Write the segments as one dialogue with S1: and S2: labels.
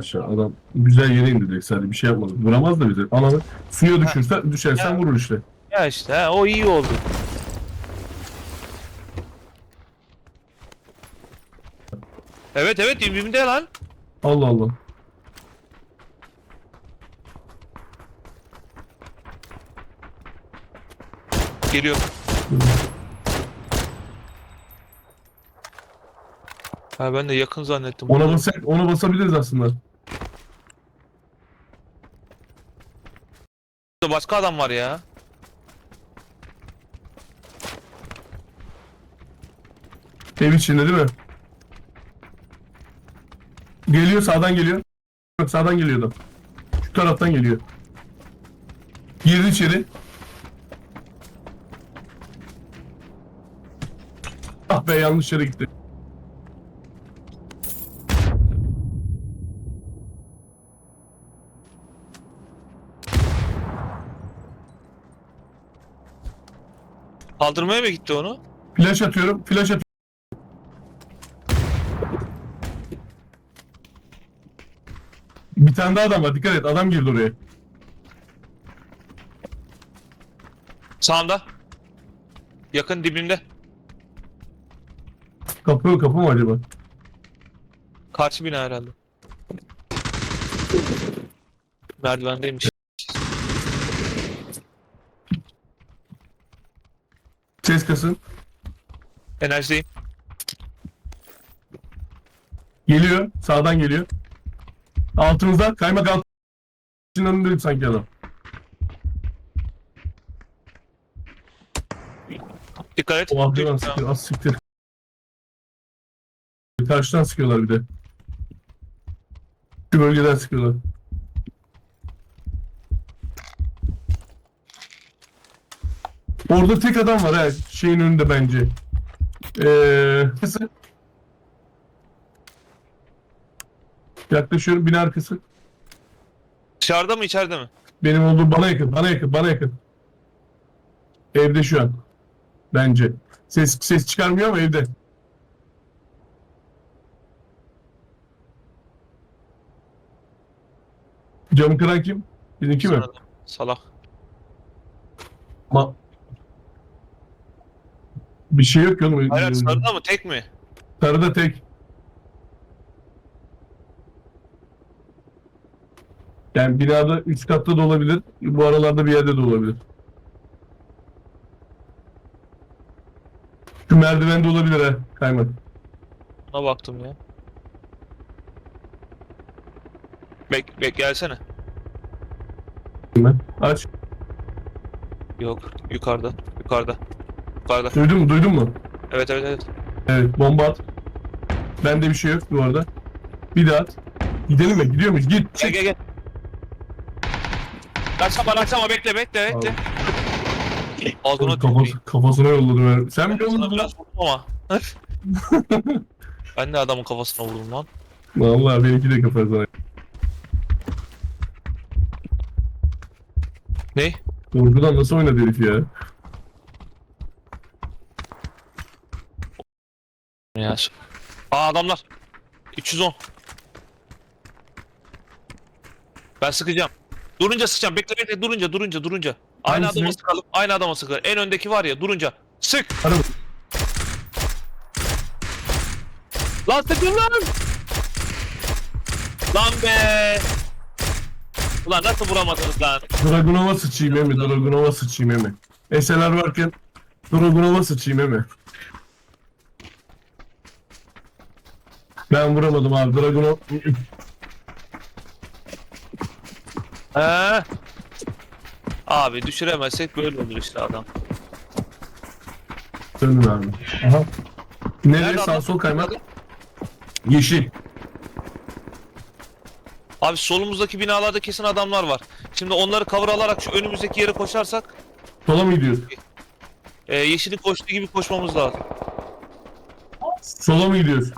S1: aşağı. Adam güzel yere indirdik sadece bir şey yapmadı. Vuramaz da bize. Ananı suya düşürse düşersen
S2: Ya.
S1: vurur işte.
S2: Ya işte ha, o iyi oldu. Evet evet dibimde lan.
S1: Allah Allah.
S2: Geliyor. Ha ben de yakın zannettim.
S1: Ona basak, ona basabiliriz aslında.
S2: Başka adam var ya.
S1: Ev içinde değil mi? Geliyor sağdan geliyor. Yok sağdan geliyordu. Şu taraftan geliyor. Girdi içeri. Ah be yanlış yere gitti.
S2: Kaldırmaya mı gitti onu?
S1: Flash atıyorum. Flash atıyorum. Bir tane daha adam var. Dikkat et. Adam girdi oraya.
S2: Sağımda. Yakın dibimde.
S1: Kapı kapı mı acaba?
S2: Karşı bina herhalde. Merdivendeymiş.
S1: Ses kasın.
S2: Enerjideyim.
S1: Geliyor. Sağdan geliyor. Altımızda. Kaymak alt. önünde sanki adam.
S2: Dikkat et.
S1: O arkadan sıkıyor. Az siktir. Karşıdan sıkıyorlar bir de. Şu bölgeden sıkıyorlar. Orada tek adam var ha şeyin önünde bence. Ee. Yaklaşıyorum bina arkası.
S2: Dışarıda mı içeride mi?
S1: Benim olduğum bana yakın, bana yakın, bana yakın. Evde şu an. Bence. Ses ses çıkarmıyor ama evde. Camı kıran kim? Bizimki mi?
S2: Salak.
S1: Ma bir şey yok oğlum.
S2: Hayır sarıda mı? Tek mi?
S1: Sarıda tek. Yani binada üst katta da olabilir. Bu aralarda bir yerde de olabilir. Şu merdivende olabilir ha kaymak.
S2: Ona baktım ya. Bek, bek gelsene.
S1: Ben. Aç.
S2: Yok. Yukarıda. Yukarıda. Yukarıda.
S1: Duydun mu? Duydun mu?
S2: Evet evet evet.
S1: Evet bomba at. Bende bir şey yok bu arada. Bir daha at. Gidelim mi? Gidiyor muyuz? Git.
S2: Gel gel gel. Kaçama kaçama bekle bekle bekle. Ağzına
S1: Kafası,
S2: tüküreyim.
S1: kafasına yolladım. ya. Sen mi yolladın lan?
S2: biraz vurdum ama. ben de adamın kafasına vurdum lan.
S1: Vallahi benimki de kafasına.
S2: Ne?
S1: Korkudan nasıl oynadı herif ya?
S2: Ya. Aa adamlar. 310. Ben sıkacağım. Durunca sıkacağım. Bekle bekle durunca durunca durunca. Aynı
S1: Hangisini?
S2: adama sıkalım. Aynı adama sıkalım. En öndeki var ya durunca. Sık.
S1: Hadi.
S2: Lan sıkın lan. Lan be. Ulan nasıl vuramadınız lan?
S1: Dragunova sıçayım emi, Dragunova sıçayım emi. Eseler varken Dragunova sıçayım emi. Ben vuramadım abi Dragunov.
S2: He. Abi düşüremezsek böyle olur işte adam.
S1: Döndün abi. Aha. Nereye
S2: Nerede
S1: sağ
S2: adam?
S1: sol kaymak? Yeşil.
S2: Abi solumuzdaki binalarda kesin adamlar var. Şimdi onları cover alarak şu önümüzdeki yere koşarsak
S1: Sola mı gidiyoruz?
S2: e, yeşilin koştuğu gibi koşmamız lazım.
S1: Sola mı gidiyoruz?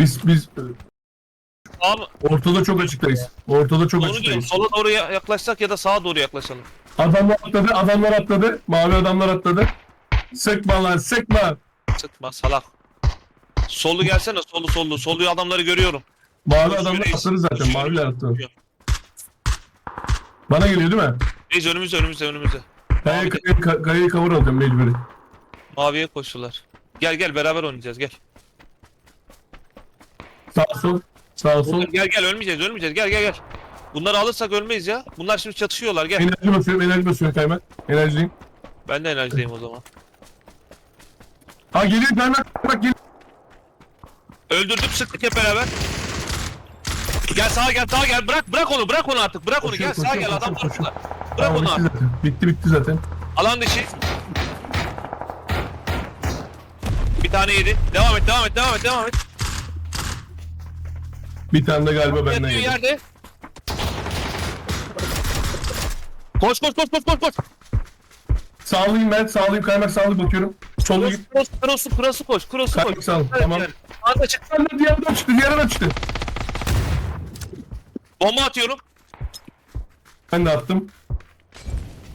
S1: Biz biz
S2: Abi
S1: ortada çok açıktayız. Ortada çok
S2: diyorum
S1: açıktayız.
S2: sola doğru ya- yaklaşsak ya da sağa doğru yaklaşalım.
S1: Adamlar atladı, adamlar atladı. Mavi adamlar atladı. Sıkma lan, sıkma.
S2: Sıkma salak. Sollu gelsene sollu sollu. Sollu adamları görüyorum.
S1: Mavi adamlar atladı zaten. Maviler attı. Bana geliyor değil mi?
S2: Reis önümüzde önümüzde önümüzde.
S1: Kayayı,
S2: Mavi-
S1: kayayı, ka- kayayı cover alacağım mecburi.
S2: Maviye koştular. Gel gel beraber oynayacağız gel.
S1: Sağ sol. Sağ sol.
S2: Gel gel ölmeyeceğiz ölmeyeceğiz gel gel gel. Bunları alırsak ölmeyiz ya. Bunlar şimdi çatışıyorlar gel.
S1: Enerji basıyorum. Enerji basıyorum kaymak. Enerjiyim.
S2: Ben de enerjideyim o zaman.
S1: Ha geliyor kaymak. Bak geliyor.
S2: Öldürdük sıktık hep beraber. Gel sağa gel sağa gel bırak bırak onu bırak onu artık bırak onu gel sağa gel adam
S1: koşuyor.
S2: Bırak onu
S1: bitti
S2: artık.
S1: Bitti bitti zaten.
S2: Alan dışı. Bir tane yedi. Devam et devam et devam et devam et.
S1: Bir tane de galiba benden
S2: Yatıyor
S1: yedi.
S2: yerde. Koş koş koş koş koş koş.
S1: Sağlayayım ben. Sağlayayım kaymak sağlayıp bakıyorum. Sola
S2: Cross,
S1: git.
S2: cross, cross'u, cross'u koş, cross'u koş.
S1: Kaymak sağ.
S2: Evet,
S1: Tamam.
S2: yani. Anda çık.
S1: Ben de diğer adam çıktı. Diğer adam çıktı.
S2: Bomba atıyorum.
S1: Ben de attım.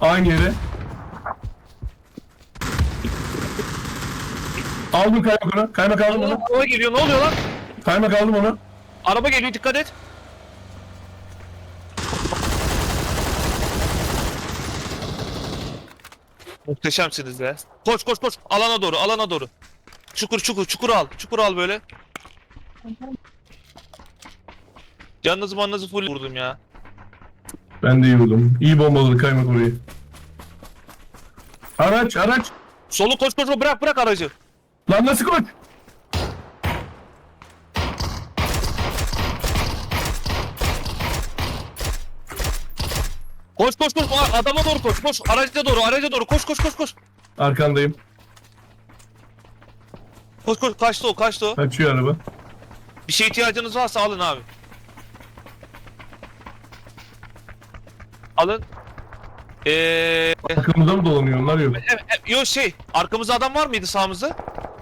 S1: Aynı yere. Aldım kaymak onu. Kaymak aldım onu.
S2: Araba geliyor, ne oluyor lan?
S1: Kaymak aldım onu.
S2: Araba geliyor, dikkat et. Muhteşemsiniz be. Koş koş koş. Alana doğru, alana doğru. Çukur çukur, çukur al. Çukur al böyle. Canınızı manınızı full vurdum ya.
S1: Ben de iyi vurdum. İyi bombaladı kaymak orayı. Araç araç.
S2: Solu koş koş bırak bırak aracı.
S1: Lan nasıl koş?
S2: Koş koş koş adama doğru koş koş araca doğru araca doğru koş koş koş koş.
S1: Arkandayım.
S2: Koş koş kaçtı o kaçtı o.
S1: Kaçıyor araba.
S2: Bir şey ihtiyacınız varsa alın abi. Alın. Eee
S1: Arkamızda mı dolanıyor onlar yok.
S2: yo şey arkamızda adam var mıydı sağımızda?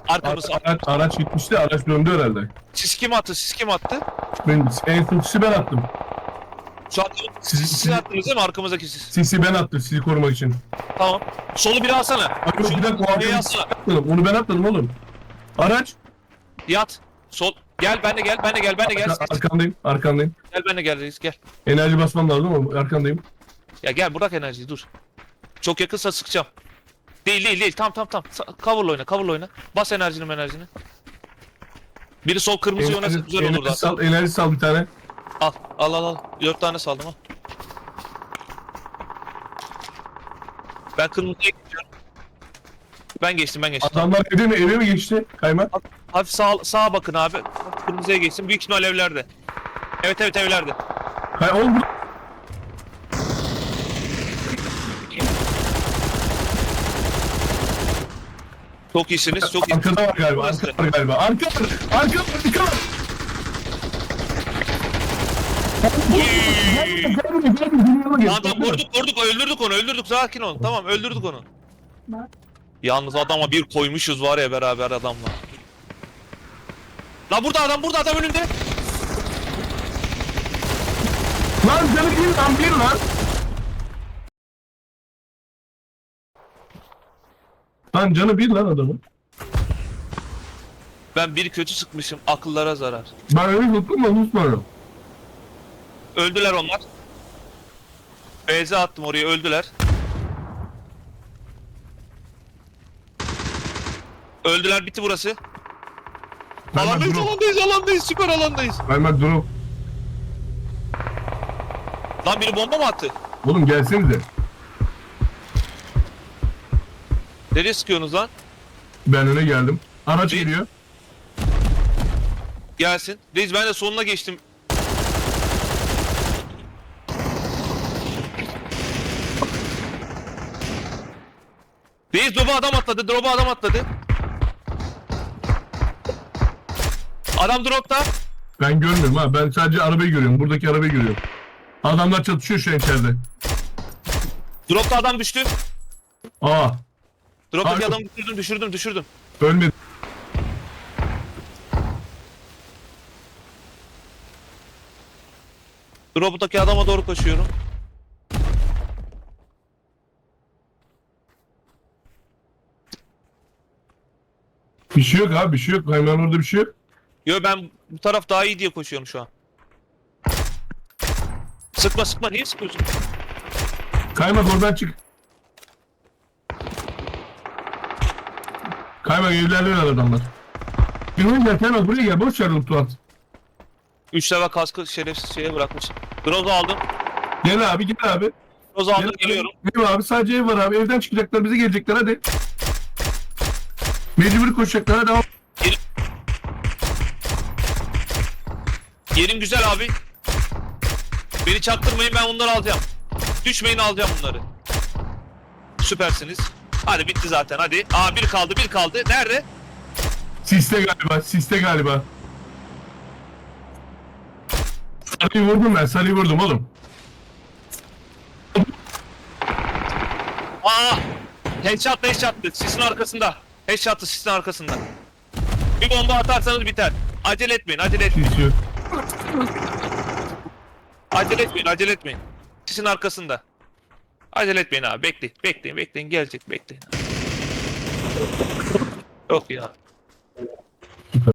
S2: Arkamız.
S1: Araç, araç gitmişti. Araç döndü herhalde.
S2: Siz kim attı? Siz kim attı?
S1: Ben, en son sisi ben attım.
S2: Şu an siz,
S1: Siz-
S2: siz,
S1: siz-
S2: attınız değil mi arkamızdaki siz?
S1: Sisi ben attım sizi korumak için.
S2: Tamam. Solu biri alsana. Şu
S1: bir dakika o
S2: alsana.
S1: atmadım. Onu ben atmadım oğlum. Araç.
S2: Yat. Sol. Gel ben de gel ben de gel ben de gel.
S1: Arka- arkandayım. Arkandayım.
S2: Gel ben de gel reis gel.
S1: Enerji basmam lazım ama arkandayım.
S2: Ya gel bırak enerjiyi dur. Çok yakınsa sıkacağım. Değil değil değil tam tam tam. Sa- Cover'la oyna cover'la oyna. Bas enerjini enerjini. Biri sol kırmızı
S1: Enerji,
S2: güzel olurdu
S1: enerji
S2: aslında.
S1: sal, enerji sal bir tane.
S2: Al al al al. Dört tane saldım al. Ben kırmızıya geçiyorum. Ben geçtim ben geçtim.
S1: Adamlar eve mi eve mi geçti? Kaymak.
S2: Hafif sağ, sağa bakın abi. Kırmızıya geçsin. Büyük ihtimal evlerde. Evet evet evlerde.
S1: Kay oğlum burada.
S2: Çok iyisiniz çok iyisiniz.
S1: Arkada var galiba.
S2: Burası.
S1: Arka var galiba. Arka var. Arka var. Arka var. Gelme, gelme, gelme. Dünyama gel.
S2: Tamam tamam vurduk vurduk öldürdük onu öldürdük sakin ol. Tamam öldürdük onu. Yalnız adama bir koymuşuz var ya beraber adamla. La burada adam burada adam önünde.
S1: Lan canı bir lan bir lan. Lan canı bir lan adamın.
S2: Ben bir kötü sıkmışım akıllara zarar.
S1: Ben öyle unuttum da unutmuyorum.
S2: Öldüler onlar. Beyze attım oraya öldüler. Öldüler bitti burası.
S1: Ben
S2: Alandayız
S1: ben durum.
S2: alandayız alandayız süper alandayız.
S1: Ben ben durum.
S2: Lan biri bomba mı attı?
S1: Oğlum gelsenize.
S2: Nereye sıkıyorsunuz lan?
S1: Ben öne geldim. Araç
S2: Bir-
S1: geliyor.
S2: Gelsin. Reis ben de sonuna geçtim. Reis drop'a adam atladı. Drop'a adam atladı. Adam drop'ta.
S1: Ben görmüyorum ha. Ben sadece arabayı görüyorum. Buradaki arabayı görüyorum. Adamlar çatışıyor şu an içeride.
S2: Drop'ta adam düştü.
S1: Aa.
S2: Drop'taki
S1: Abi-
S2: adamı düşürdüm düşürdüm düşürdüm.
S1: Ölmedi.
S2: Drop'taki adama doğru koşuyorum.
S1: Bir şey yok abi bir şey yok. Kayman orada bir şey yok.
S2: Yo ben bu taraf daha iyi diye koşuyorum şu an. Sıkma sıkma niye sıkıyorsun?
S1: Kaymak oradan çık. Kaymak evlerden adamlar. Buraya gel Kaymak buraya gel. Boş ver Lutlu at.
S2: 3 level kaskı şerefsiz şeye bırakmış. Groza aldım.
S1: Gel abi gel abi.
S2: Groza aldım
S1: Gel
S2: geliyorum.
S1: Ev abi sadece ev var abi. Evden çıkacaklar bize gelecekler hadi. Mecbur koşacaklar al.
S2: Yerim güzel abi. Beni çaktırmayın ben bunları alacağım. Düşmeyin alacağım bunları. Süpersiniz. Hadi bitti zaten hadi. Aa bir kaldı bir kaldı. Nerede?
S1: Siste galiba siste galiba. Sarıyı vurdum ben sarıyı vurdum oğlum.
S2: Aa! Headshot headshot'tı. Sisin arkasında. Headshot'tı sisin arkasında. Bir bomba atarsanız biter. Acele etmeyin acele etmeyin.
S1: Sis yok.
S2: Acele etmeyin acele etmeyin. Sisin arkasında. Acele etmeyin abi bekleyin bekleyin bekleyin gelecek bekleyin. Yok ya.